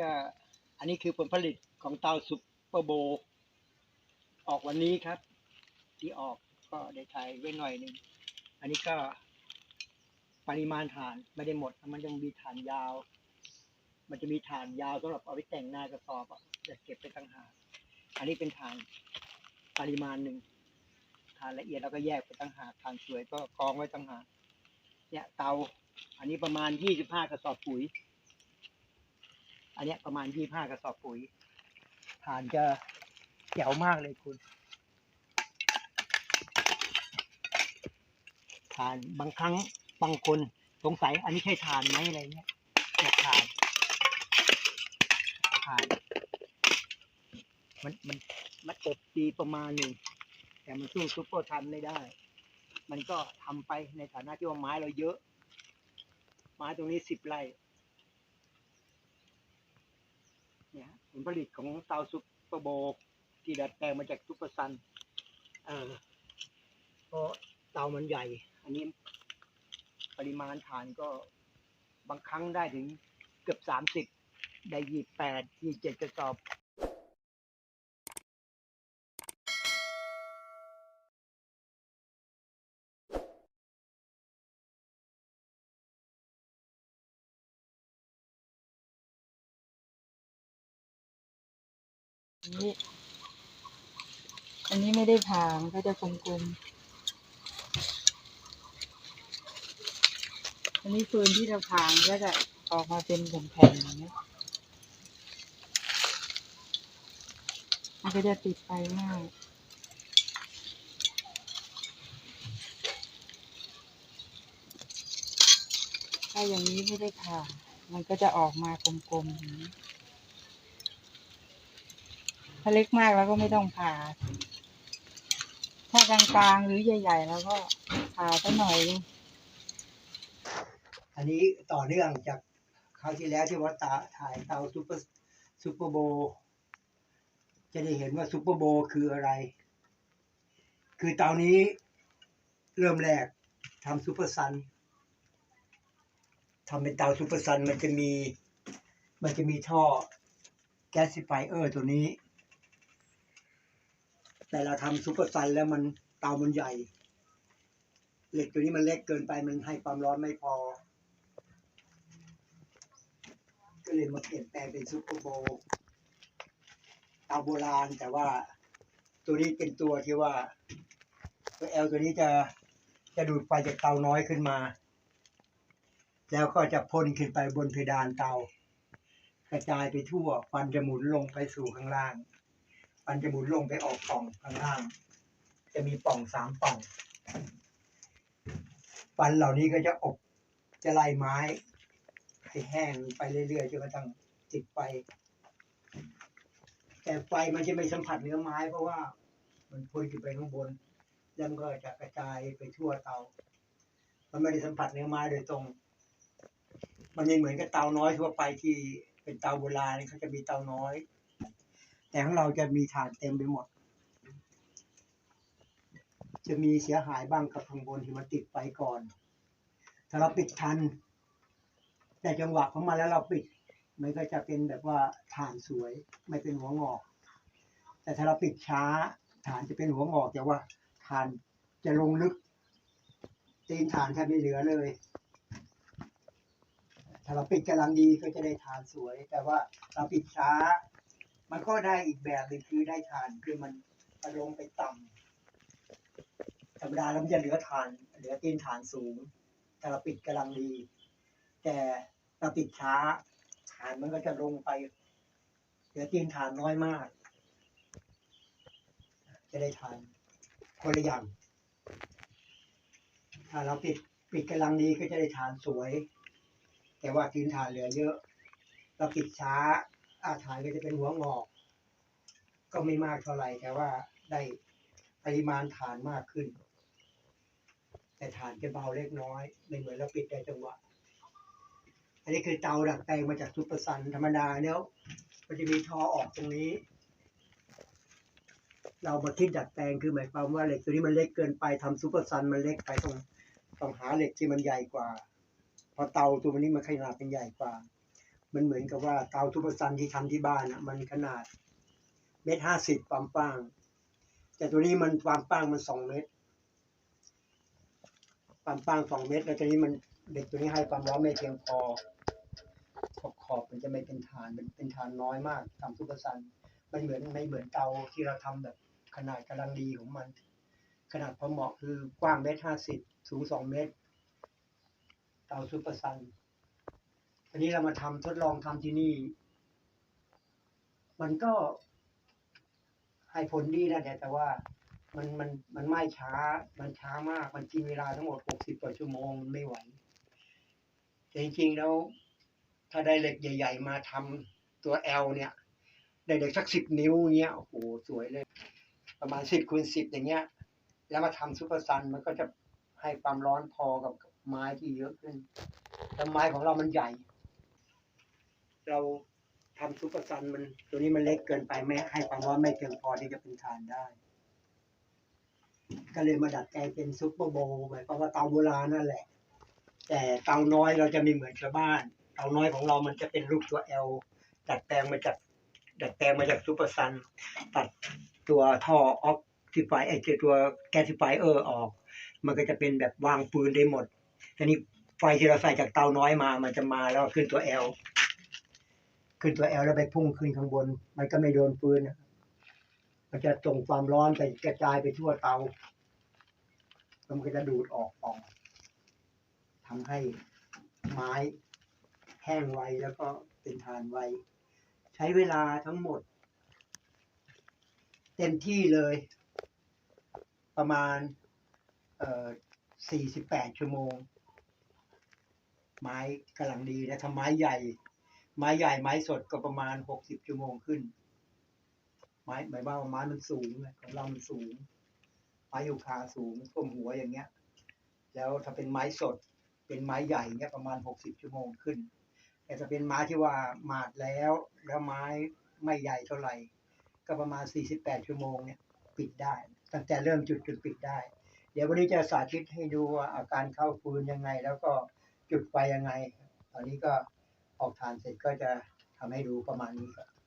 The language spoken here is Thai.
ก็อันนี้คือผลผลิตของเตาซุปเปอร์โบ ออกวันนี้ครับ ที่ออกก็ได้ถ่ายไว้หน่อยหนึ่ง อันนี้ก็ปริมาณฐานไม่ได้หมด มันยังมีฐานยาว มันจะมีฐานยาวสำหรับเอาไปแต่งหน้ากระสอบอะจะเก็บไปตั้งหากอันนี้เป็นฐานปริมาณหนึ่งฐานละเอียดแล้วก็แยกไปตั้งหากฐานสวยก็กองไว้ตั้งหากเนี่ยเตา อันนี้ประมาณยี่สิบห้ากระสอบปุ๋ย อันเนี้ยประมาณยี่ห้ากระสอบปุ๋ยฐานจะแจ๋วมากเลยคุณฐานบางครั้งบางคนสงสัยอันนี้ใช่ฐานไหมอะไรเงี้ยเนี่ฐานฐาน มันมันมันอบดีประมาณหนึ่งแต่มันสู้ซุปเปอร์ทันไม่ได้ มันก็ทำไปในฐานะที่ว่าไม้เราเยอะ ไม้ตรงนี้สิบไร่ เนี่ยผ ลผลิตของเตาซุปเปอร์โบว์ที่ดัดแปลงมาจากซุปเปอร์ซันเออเพราะเตามันใหญ่ อันนี้ปริมาณฐานก็บางครั้งได้ถึงเกือบสามสิบได้ยี่แปดยี่เจ็ดกระสอบ นนี้ อันนี้ไม่ได้ผ่ามันก็จะกลมๆ อันนี้ฟืนที่เราผ่ามันก็จะออกมาเป็นแผ่นๆอย่างนี้ยมันก็จะติดไฟง่ายถ้าอย่างนี้ไม่ได้ผ่ามันก็จะออกมากลมๆอย่างนี้าเล็กมากแล้วก็ไม่ต้องผ่า ถ้ากลางๆหรือใหญ่ ๆ แล้วก็ผ่าสักหน่อยนึงอันนี้ต่อเนื่องจากคราวที่แล้วที่ว่าตาถ่ายเตาซูเปอร์ซูเปอร์โบ จะได้เห็นว่าซูเปอร์โบคืออะไร คือเตานี้เริ่มแรกทำซูเปอร์ซันทำเป็นเตาซูเปอร์ซันมันจะมี มันจะมีท่อแก๊สซิฟเออร์ตัวนี้ แต่เราทำซูเปอร์ซันแล้วมันเตามันใหญ่ เหล็กตัวนี้มันเล็กเกินไปมันให้ความร้อนไม่พอ ก็เลยมาเปลี่ยนแปลงเป็นซูเปอร์โบว์เตาโบราณแต่ว่าตัวนี้เป็นตัวที่ว่าตัวแอลตัวนี้จะจะดูดไฟจากเตาน้อยขึ้นมา แล้วก็จะพ่นขึ้นไปบนเพดานเตา กระจายไปทั่วฟันจะหมุนลงไปสู่ข้างล่าง ฟันจะหมุนลงไปออกปล่องข้างล่าง จะมีปล่องสามปล่อง ฟันเหล่านี้ก็จะอบจะไล่ไม้ ให้แห้งไปเรื่อยๆจนกระทั่งติดไฟ แต่ไฟมันจะไม่สัมผัสเนื้อไม้เพราะว่า มันพ่นขึ้นไปข้างบน แล้วมันก็จะกระจายไปทั่วเตา มันไม่ได้สัมผัสเนื้อไม้โดยตรง มันไม่เหมือนกับเตาน้อยทั่วไปที่เป็นเตาโบราณเขาจะมีเตาน้อย แต่ของเราจะมีฐานเต็มไปหมด จะมีเสียหายบ้างกับข้างบนที่มันติดไฟก่อน ถ้าเราปิดทัน แต่จังหวะของมันแล้วเราปิด มันก็จะเป็นแบบว่าฐานสวยไม่เป็นหัวงอก แต่ถ้าเราปิดช้าฐานจะเป็นหัวงอกแต่ว่าฐานจะลงลึก ตีนฐานแทบไม่เหลือเลย ถ้าเราปิดกำลังดีก็จะได้ฐานสวย แต่ว่าเราปิดช้า มันก็ได้อีกแบบหนึ่งคือได้ฐานคือมันมันลงไปต่ำธรรมดาแล้วมันจะเหลือฐาน เหลือตีนฐานสูงถ้าเราปิดกำลังดี แต่เราปิดช้าฐานมันก็จะลงไป เหลือตีนฐานน้อยมาก จะได้ฐานคนละอย่างถ้าเราปิดปิดกำลังดีก็จะได้ฐานสวย แต่ว่าตีนฐานเหลือเยอะ เราปิดช้า อาฐานก็จะเป็นหัวงอก ก็ไม่มากเท่าไหร่แต่ว่าได้ปริมาณฐานมากขึ้น แต่ฐานจะเบาเล็กน้อยไม่เหมือนเราปิดได้จังหวะ อันนี้คือเตาดัดแปลงมาจากซุปเปอร์ซันธรรมดาแล้วมันจะมีท่อออกตรงนี้ เรามาคิดดัดแปลงคือหมายความว่าเหล็กตัวนี้มันเล็กเกินไปทำซุปเปอร์ซันมันเล็กไปต้องต้องหาเหล็กที่มันใหญ่กว่าพราะเตาตัวนี้มันขนาดเป็นใหญ่กว่า มันเหมือนกับว่าเตาทุบซันที่ทำที่บ้านอะ มันขนาดเมตรห้าสิบความกว้าง แต่ตัวนี้มันความกว้างมันสองเมตรความกว้างสองเมตร แล้วตัวนี้มันเด็กตัวนี้ให้ความร้อนไม่เพียงพอขอบขอบมันจะไม่เป็นฐานมันเป็นฐานน้อยมากทำทุบซันมันเหมือนไม่เหมือนเตาที่เราทำแบบขนาดกำลังดีของมัน ขนาดพอเหมาะคือกว้างเมตรห้าสิบสูงสองเมตร เตาซุปเปอร์ซัน อันนี้เรามาทำทดลองทำที่นี่ มันก็ให้ผลดีนะแต่แต่ว่ามันมันมันไม้ช้า มันช้ามาก มันกินเวลาทั้งหมดหกสิบกว่าชั่วโมงมันไม่ไหวแต่จริงๆแล้วถ้าได้เหล็กใหญ่ ๆ มาทำตัว L เนี่ย ได้เหล็กสักสิบนิ้วเงี้ย โอ้โห สวยเลย ประมาณสิบคูณสิบอย่างเงี้ย แล้วมาทำซุปเปอร์ซันมันก็จะให้ความร้อนพอกับไม้ที่เยอะขึ้นแล้วไม้ของเรามันใหญ่ เราทำซุปเปอร์ซันมันตัวนี้มันเล็กเกินไปไม่ให้ความร้อนไม่เพียงพอที่จะเป็นทานได้ ก็เลยมาดัดแปลงเป็นซุปเปอร์โบว์หมายความว่าเตาโบราณนั่นแหละ แต่เตาน้อยเราจะไมีเหมือนชาวบ้าน เตาน้อยของเรามันจะเป็นรูปตัว L ดัดแปลงมาจากดัดแปลงมาจากซุปเปอร์ซันตัดตัวท่อออกซิไฟไอตัวแกสซิฟายเออร์ออก มันก็จะเป็นแบบวางปืนได้หมดทีนี้ไฟที่เราใส่จากเตาน้อยมา มันจะมาแล้วขึ้นตัว L ขึ้นตัว L แล้วไปพุ่งขึ้นข้างบน มันก็ไม่โดนปืนมันจะส่งความร้อนไปกระจายไปทั่วเตาแล้วมันก็จะดูดออกออกทำให้ไม้แห้งไวแล้วก็เป็นทานไว ใช้เวลาทั้งหมด เต็มที่เลย ประมาณเอ่อสี่สิบแปดชั่วโมง ไม้กำลังดีนะถ้าไม้ใหญ่ ไม้ใหญ่ไม้สดก็ประมาณหกสิบชั่วโมงขึ้น ไม้หมายว่าไม้มันสูงนะของเรามันสูง ไม้ยูคาสูงท่วมหัวอย่างเงี้ย แล้วถ้าเป็นไม้สด เป็นไม้ใหญ่เงี้ยประมาณหกสิบชั่วโมงขึ้น แต่ถ้าเป็นไม้ที่ว่าหมาดแล้ว แล้วไม้ไม่ใหญ่เท่าไหร่ ก็ประมาณ48ชั่วโมงเนี่ยปิดได้ ตั้งแต่เริ่มจุดจนปิดได้ เดี๋ยววันนี้จะสาธิตให้ดูว่าอาการเข้าฟืนยังไง แล้วก็จุดไฟยังไง ตอนนี้ก็ ออกทานเสร็จก็จะทำให้ดูประมาณนี้ครับ